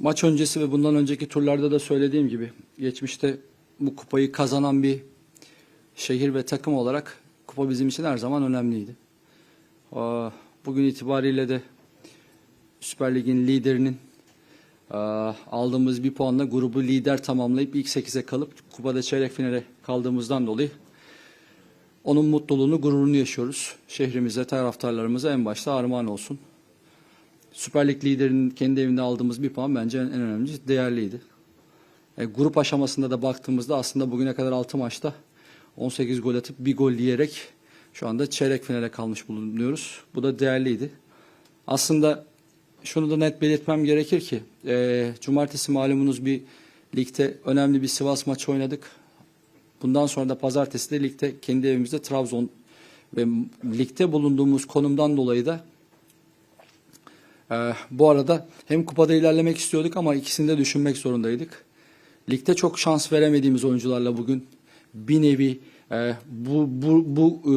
maç öncesi ve bundan önceki turlarda da söylediğim gibi geçmişte bu kupayı kazanan bir şehir ve takım olarak kupa bizim için her zaman önemliydi. Bugün itibariyle de Süper Lig'in liderinin aldığımız bir puanla grubu lider tamamlayıp ilk 8'e kalıp kupada çeyrek finale kaldığımızdan dolayı onun mutluluğunu, gururunu yaşıyoruz. Şehrimize, taraftarlarımıza en başta armağan olsun. Süper Lig liderinin kendi evinde aldığımız bir puan bence en önemli, değerliydi. E, grup aşamasında da baktığımızda aslında bugüne kadar 6 maçta 18 gol atıp bir gol yiyerek şu anda çeyrek finale kalmış bulunuyoruz. Bu da değerliydi. Aslında şunu da net belirtmem gerekir ki e, cumartesi malumunuz bir ligde önemli bir Sivas maçı oynadık. Bundan sonra da pazartesi de ligde kendi evimizde Trabzon ve ligde bulunduğumuz konumdan dolayı da ee, bu arada hem kupada ilerlemek istiyorduk ama ikisini de düşünmek zorundaydık. Ligde çok şans veremediğimiz oyuncularla bugün bir nevi e, bu, bu, bu e,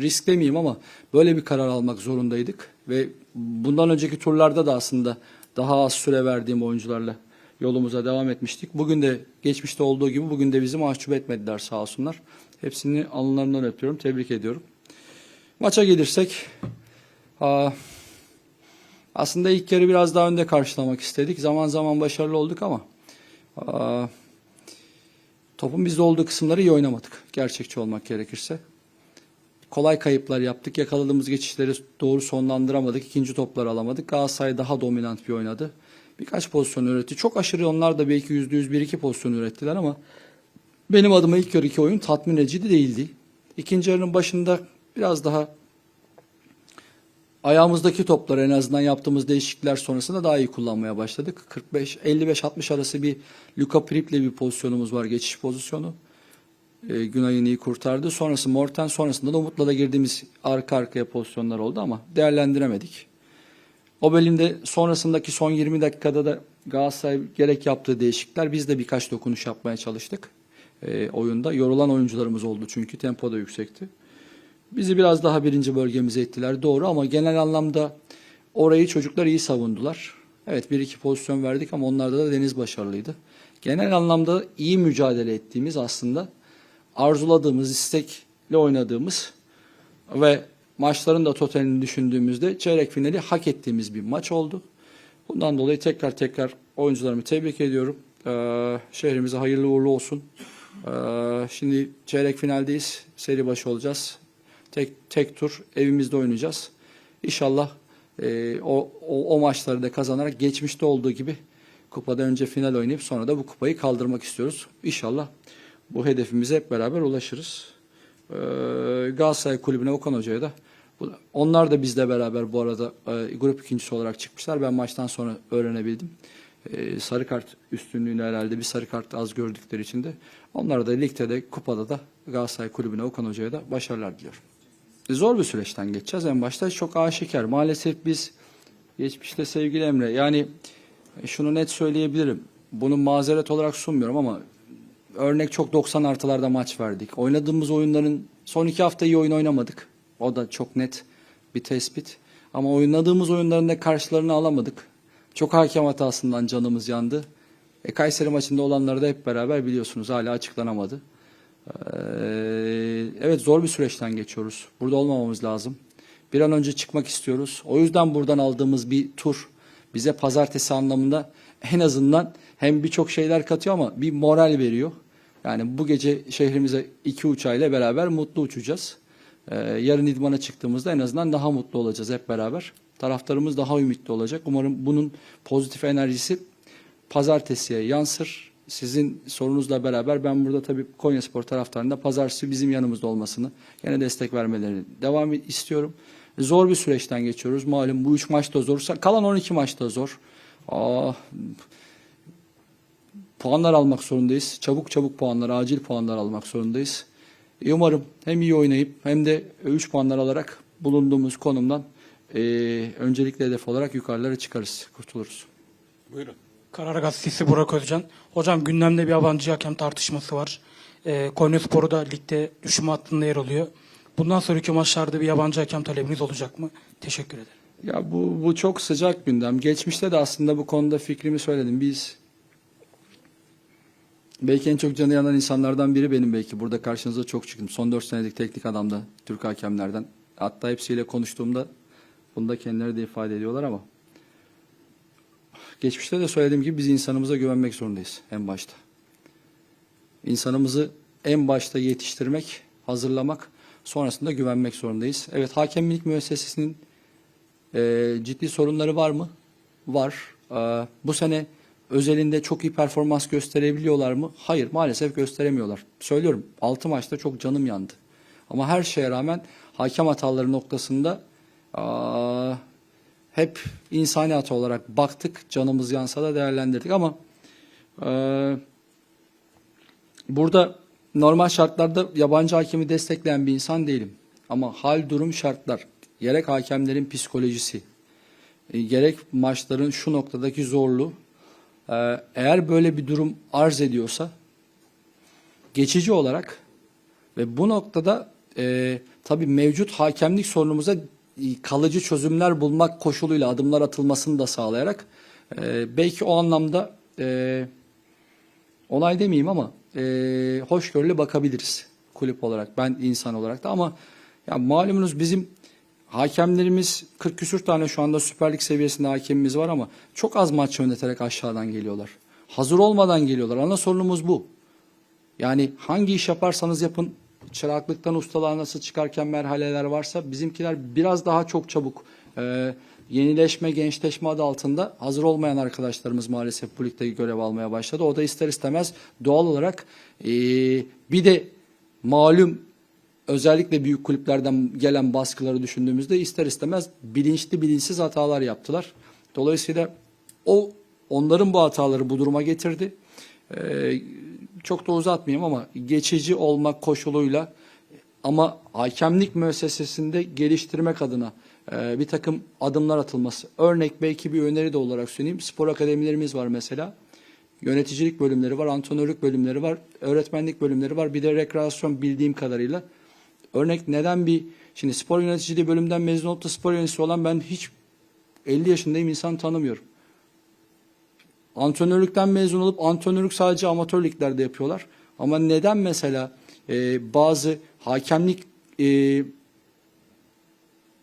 risk demeyeyim ama böyle bir karar almak zorundaydık. Ve bundan önceki turlarda da aslında daha az süre verdiğim oyuncularla yolumuza devam etmiştik. Bugün de geçmişte olduğu gibi bugün de bizi mahcup etmediler sağ olsunlar. Hepsini alınlarından öpüyorum, tebrik ediyorum. Maça gelirsek... Aa, aslında ilk yarı biraz daha önde karşılamak istedik. Zaman zaman başarılı olduk ama topun bizde olduğu kısımları iyi oynamadık. Gerçekçi olmak gerekirse. Kolay kayıplar yaptık. Yakaladığımız geçişleri doğru sonlandıramadık. İkinci topları alamadık. Galatasaray daha dominant bir oynadı. Birkaç pozisyon üretti. Çok aşırı onlar da belki yüzde yüz bir iki pozisyon ürettiler ama benim adıma ilk yarı iki oyun tatmin edici değildi. İkinci yarının başında biraz daha ayağımızdaki topları en azından yaptığımız değişiklikler sonrasında daha iyi kullanmaya başladık. 45 55 60 arası bir Luka Prip'le bir pozisyonumuz var geçiş pozisyonu. E, Günay'ın iyi kurtardı. Sonrası Morten sonrasında da Umut'la da girdiğimiz arka arkaya pozisyonlar oldu ama değerlendiremedik. O bölümde sonrasındaki son 20 dakikada da Galatasaray gerek yaptığı değişiklikler biz de birkaç dokunuş yapmaya çalıştık e, oyunda. Yorulan oyuncularımız oldu çünkü tempo da yüksekti. Bizi biraz daha birinci bölgemize ettiler doğru ama genel anlamda orayı çocuklar iyi savundular. Evet bir iki pozisyon verdik ama onlarda da Deniz başarılıydı. Genel anlamda iyi mücadele ettiğimiz aslında arzuladığımız, istekle oynadığımız ve maçların da totalini düşündüğümüzde çeyrek finali hak ettiğimiz bir maç oldu. Bundan dolayı tekrar tekrar oyuncularımı tebrik ediyorum. Ee, şehrimize hayırlı uğurlu olsun. Ee, şimdi çeyrek finaldeyiz. Seri başı olacağız. Tek, tek tur evimizde oynayacağız. İnşallah e, o, o, o maçları da kazanarak geçmişte olduğu gibi kupada önce final oynayıp sonra da bu kupayı kaldırmak istiyoruz. İnşallah bu hedefimize hep beraber ulaşırız. Ee, Galatasaray Kulübü'ne Okan Hoca'ya da onlar da bizle beraber bu arada e, grup ikincisi olarak çıkmışlar. Ben maçtan sonra öğrenebildim. E, sarı kart üstünlüğünü herhalde bir sarı kart az gördükleri için de onlara da ligde de kupada da Galatasaray Kulübü'ne Okan Hoca'ya da başarılar diliyorum. Zor bir süreçten geçeceğiz. En başta çok aşikar. Maalesef biz geçmişte sevgili Emre yani e, şunu net söyleyebilirim. Bunu mazeret olarak sunmuyorum ama örnek çok 90 artılarda maç verdik. Oynadığımız oyunların son iki hafta iyi oyun oynamadık. O da çok net bir tespit. Ama oynadığımız oyunların da karşılarını alamadık. Çok hakem hatasından canımız yandı. E, Kayseri maçında olanları da hep beraber biliyorsunuz hala açıklanamadı. Ee, evet zor bir süreçten geçiyoruz. Burada olmamamız lazım. Bir an önce çıkmak istiyoruz. O yüzden buradan aldığımız bir tur bize pazartesi anlamında en azından hem birçok şeyler katıyor ama bir moral veriyor. Yani bu gece şehrimize iki uçağıyla beraber mutlu uçacağız. Ee, yarın idmana çıktığımızda en azından daha mutlu olacağız hep beraber. Taraftarımız daha ümitli olacak. Umarım bunun pozitif enerjisi pazartesiye yansır. Sizin sorunuzla beraber ben burada tabii Konya Spor taraftarında pazartesi bizim yanımızda olmasını, gene destek vermelerini devam istiyorum. Zor bir süreçten geçiyoruz. Malum bu üç maç da zor. Kalan 12 maç da zor. Aa, puanlar almak zorundayız. Çabuk çabuk puanlar, acil puanlar almak zorundayız. Umarım hem iyi oynayıp hem de 3 puanlar alarak bulunduğumuz konumdan e, öncelikle hedef olarak yukarılara çıkarız, kurtuluruz. Buyurun. Karar Gazetesi Burak Özcan. Hocam gündemde bir yabancı hakem tartışması var. Ee, Konya Sporu da ligde düşme hattında yer alıyor. Bundan sonraki maçlarda bir yabancı hakem talebiniz olacak mı? Teşekkür ederim. Ya bu, bu çok sıcak gündem. Geçmişte de aslında bu konuda fikrimi söyledim. Biz belki en çok canı yanan insanlardan biri benim belki. Burada karşınıza çok çıktım. Son 4 senelik teknik adamda Türk hakemlerden. Hatta hepsiyle konuştuğumda bunu da kendileri de ifade ediyorlar ama geçmişte de söylediğim gibi biz insanımıza güvenmek zorundayız en başta. İnsanımızı en başta yetiştirmek, hazırlamak, sonrasında güvenmek zorundayız. Evet hakemlik müessesesinin ee, ciddi sorunları var mı? Var. Ee, bu sene özelinde çok iyi performans gösterebiliyorlar mı? Hayır maalesef gösteremiyorlar. Söylüyorum 6 maçta çok canım yandı. Ama her şeye rağmen hakem hataları noktasında aa, hep insani hata olarak baktık. Canımız yansa da değerlendirdik ama eee Burada normal şartlarda yabancı hakemi destekleyen bir insan değilim. Ama hal durum şartlar, gerek hakemlerin psikolojisi, e, gerek maçların şu noktadaki zorluğu, e, eğer böyle bir durum arz ediyorsa geçici olarak ve bu noktada e, tabii mevcut hakemlik sorunumuza e, kalıcı çözümler bulmak koşuluyla adımlar atılmasını da sağlayarak e, belki o anlamda e, onay demeyeyim ama e, hoşgörülü bakabiliriz kulüp olarak, ben insan olarak da ama ya malumunuz bizim hakemlerimiz 40 küsür tane şu anda Süper Lig seviyesinde hakemimiz var ama çok az maç yöneterek aşağıdan geliyorlar. Hazır olmadan geliyorlar. Ana sorunumuz bu. Yani hangi iş yaparsanız yapın çıraklıktan ustalığa nasıl çıkarken merhaleler varsa bizimkiler biraz daha çok çabuk e, yenileşme, gençleşme adı altında hazır olmayan arkadaşlarımız maalesef bu ligde görev almaya başladı. O da ister istemez doğal olarak e, bir de malum özellikle büyük kulüplerden gelen baskıları düşündüğümüzde ister istemez bilinçli bilinçsiz hatalar yaptılar. Dolayısıyla o onların bu hataları bu duruma getirdi. Ee, çok da uzatmayayım ama geçici olmak koşuluyla ama hakemlik müessesesinde geliştirmek adına e, bir takım adımlar atılması. Örnek belki bir öneri de olarak söyleyeyim. Spor akademilerimiz var mesela. Yöneticilik bölümleri var, antrenörlük bölümleri var, öğretmenlik bölümleri var. Bir de rekreasyon bildiğim kadarıyla. Örnek neden bir şimdi spor yöneticiliği bölümden mezun olup da spor yöneticisi olan ben hiç 50 yaşındayım insan tanımıyorum. Antrenörlükten mezun olup antrenörlük sadece amatör liglerde yapıyorlar. Ama neden mesela e, bazı hakemlik e,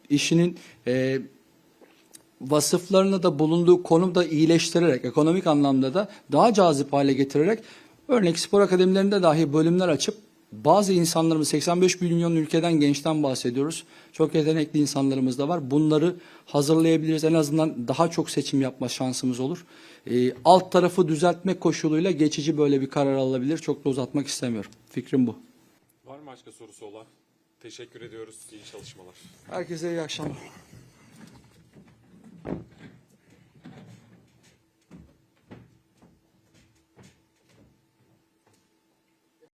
işinin e, vasıflarını da bulunduğu konumda iyileştirerek, ekonomik anlamda da daha cazip hale getirerek örnek spor akademilerinde dahi bölümler açıp bazı insanlarımız 85 milyon ülkeden gençten bahsediyoruz. Çok yetenekli insanlarımız da var. Bunları hazırlayabiliriz. En azından daha çok seçim yapma şansımız olur. Ee, alt tarafı düzeltmek koşuluyla geçici böyle bir karar alabilir. Çok da uzatmak istemiyorum. Fikrim bu. Var mı başka sorusu olan? Teşekkür ediyoruz. İyi çalışmalar. Herkese iyi akşamlar.